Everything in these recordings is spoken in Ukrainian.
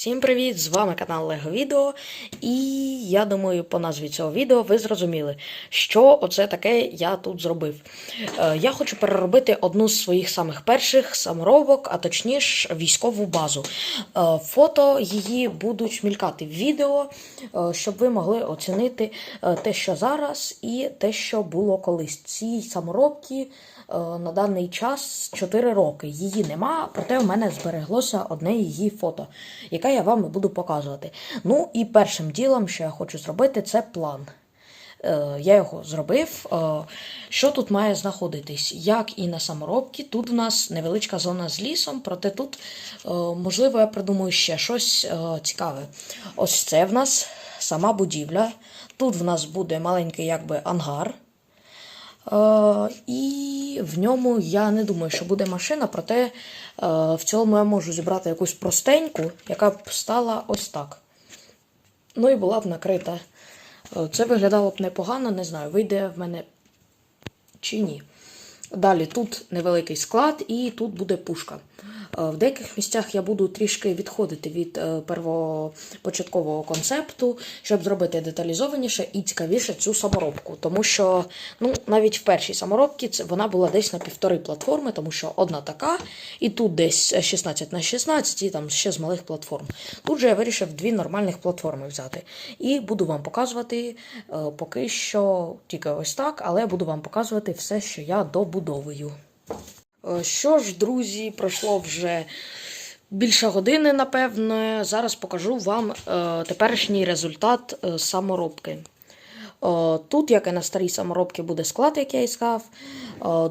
Всім привіт! З вами канал Лего Відео. І я думаю, по назві цього відео ви зрозуміли, що оце таке я тут зробив. Е, я хочу переробити одну з своїх самих перших саморобок, а точніше військову базу. Е, фото її будуть мількати в відео, е, щоб ви могли оцінити е, те, що зараз, і те, що було колись. Цій саморобці е, на даний час 4 роки. Її нема, проте в мене збереглося одне її фото, яке я вам буду показувати. Ну і першим ділом, що я хочу зробити, це план. Е, Я його зробив. Е, Що тут має знаходитись? Як і на саморобці, тут в нас невеличка зона з лісом, проте тут, е, можливо, я придумаю ще щось е, цікаве. Ось це в нас сама будівля. Тут в нас буде маленький якби ангар. Е, і в ньому я не думаю, що буде машина, проте е, в цілому я можу зібрати якусь простеньку, яка б стала ось так. Ну і була б накрита. Е, Це виглядало б непогано, не знаю, вийде в мене чи ні. Далі тут невеликий склад, і тут буде пушка. Е, В деяких місцях я буду трішки відходити від е, первопочаткового концепту, щоб зробити деталізованіше і цікавіше цю саморобку. Тому що ну, навіть в першій саморобці вона була десь на півтори платформи, тому що одна така, і тут десь 16 на 16, і там ще з малих платформ. Тут же я вирішив дві нормальних платформи взяти. І буду вам показувати е, поки що тільки ось так, але буду вам показувати все, що я добудовую. Е, Що ж, друзі, пройшло вже більше години, напевно. Зараз покажу вам е, теперішній результат е, саморобки. Тут, як і на старій саморобці, буде склад, як я і сказав.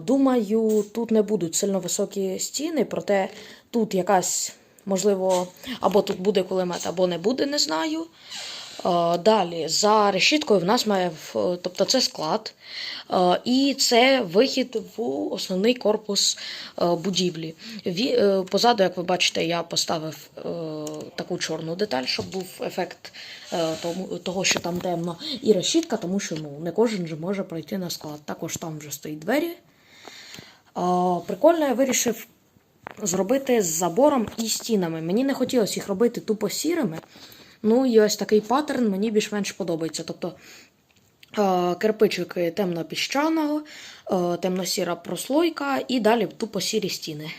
Думаю, тут не будуть сильно високі стіни, проте тут якась, можливо, або тут буде кулемет, або не буде, не знаю. Е, Далі, за решіткою в нас має, тобто це склад, е, і це вихід в основний корпус е, будівлі. Е, Позаду, як ви бачите, я поставив е, таку чорну деталь, щоб був ефект е, того, що там темно, і решітка, тому що ну, не кожен же може пройти на склад. Також там вже стоїть двері. Е, Прикольно, я вирішив зробити з забором і стінами. Мені не хотілося їх робити тупо сірими. Ну і ось такий паттерн мені більш-менш подобається. Тобто е, кирпичики темно-піщаного, е, темно-сіра прослойка і далі тупо сірі стіни.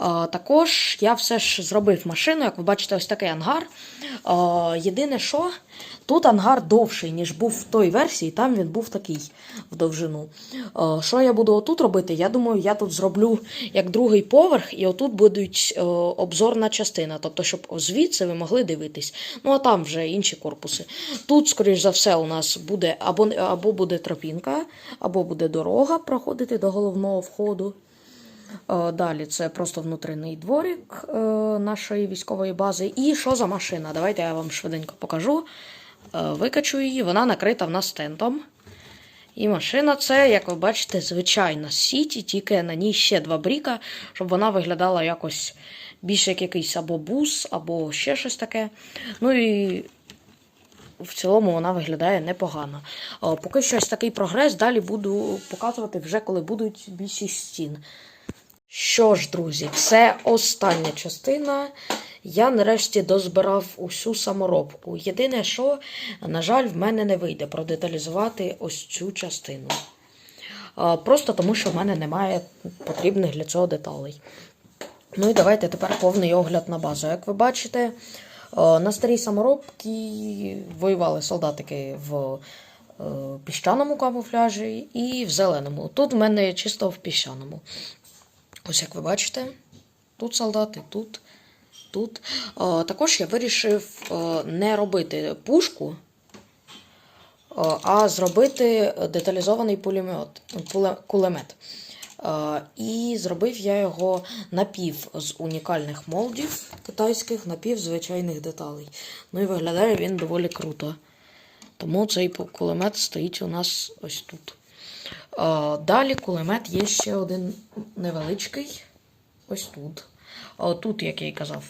Е, Також я все ж зробив машину, як ви бачите, ось такий ангар. Е, Єдине, що тут ангар довший, ніж був в той версії, там він був такий в довжину. Е, Що я буду отут робити? Я думаю, я тут зроблю як другий поверх, і отут будуть е, обзорна частина, тобто, щоб звідси ви могли дивитись. Ну а там вже інші корпуси. Тут, скоріш за все, у нас буде або, або буде тропінка, або буде дорога проходити до головного входу. Е, Далі це просто внутрішній дворик е, нашої військової бази. І що за машина? Давайте я вам швиденько покажу. Е, Викачу її, вона накрита в нас тентом. І машина це, як ви бачите, звичайна Сіті, тільки на ній ще два бріка, щоб вона виглядала якось більше як якийсь або бус, або ще щось таке. Ну і в цілому вона виглядає непогано. Поки що ось такий прогрес, далі буду показувати вже, коли будуть більшість стін. Що ж, друзі, це остання частина. Я нарешті дозбирав усю саморобку. Єдине, що, на жаль, в мене не вийде продеталізувати ось цю частину. Просто тому, що в мене немає потрібних для цього деталей. Ну і давайте тепер повний огляд на базу. Як ви бачите, на старій саморобці воювали солдатики в е, піщаному камуфляжі і в зеленому. Тут в мене чисто в піщаному. Ось як ви бачите, тут солдати, тут, тут. Е, Також я вирішив е, не робити пушку, е, а зробити деталізований пулемет, пуле- кулемет. І зробив я його напів з унікальних молдів китайських, напів звичайних деталей. Ну і виглядає він доволі круто. Тому цей кулемет стоїть у нас ось тут. Е, Далі кулемет є ще один невеличкий. Ось тут. Е, Тут, як я й казав,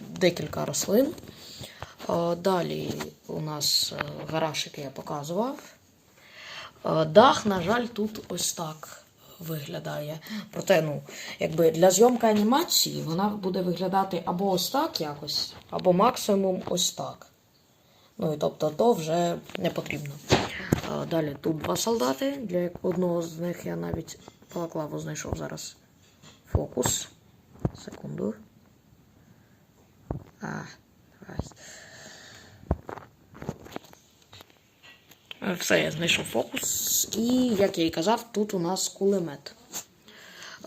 декілька рослин. Е, Далі у нас гараж, який я показував. Дах, на жаль, тут ось так виглядає. Проте, ну, якби для зйомки анімації вона буде виглядати або ось так якось, або максимум ось так. Ну і тобто то вже не потрібно. А, далі тут два солдати. Для одного з них я навіть балаклаву знайшов зараз. Фокус. Секунду. А, давай. Все, я знайшов фокус. І, як я і казав, тут у нас кулемет.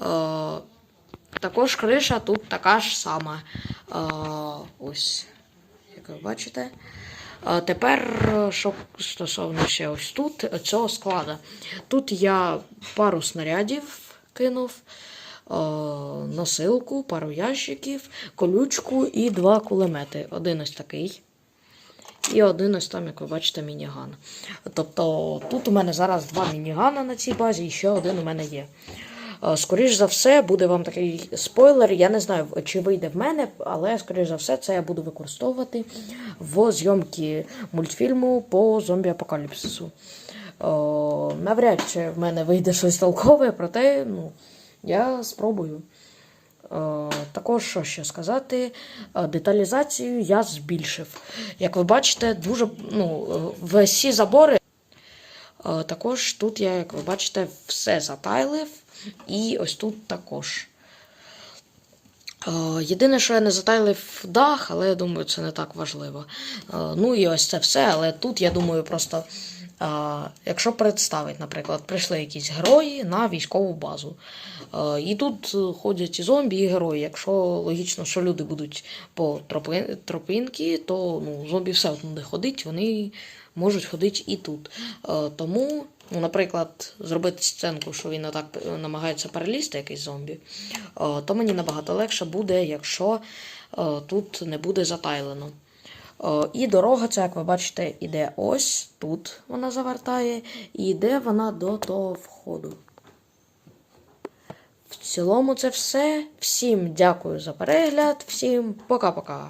Е, також криша тут така ж сама. Е, ось, як ви бачите. Тепер, що стосовно ще ось тут, цього склада. Тут я пару снарядів кинув, носилку, пару ящиків, колючку і два кулемети. Один ось такий. І один ось там, як ви бачите, мініган. Тобто тут у мене зараз два мінігана на цій базі, і ще один у мене є. Е, Скоріш за все, буде вам такий спойлер. Я не знаю, чи вийде в мене, але скоріш за все, це я буду використовувати в зйомці мультфільму по зомбі-апокаліпсису. Е, Навряд чи в мене вийде щось толкове, проте ну, я спробую. Е, Також що ще сказати, деталізацію я збільшив. Як ви бачите, дуже ну, всі забори. Е, Також тут я, як ви бачите, все затайлив. І ось тут також. Е, Єдине, що я не затайлив дах, але я думаю, це не так важливо. Е, Ну і ось це все, але тут, я думаю, просто. Якщо представити, наприклад, прийшли якісь герої на військову базу. І тут ходять і зомбі, і герої. Якщо логічно, що люди будуть по тропи- тропинки, то ну, зомбі все одно ходить, вони можуть ходити і тут. Тому, ну, наприклад, зробити сценку, що він отак намагається перелізти, якийсь зомбі, то мені набагато легше буде, якщо тут не буде затайлено. Е, І дорога, це, як ви бачите, іде ось тут вона завертає, і йде вона до того входу. В цілому це все. Всім дякую за перегляд, всім пока-пока.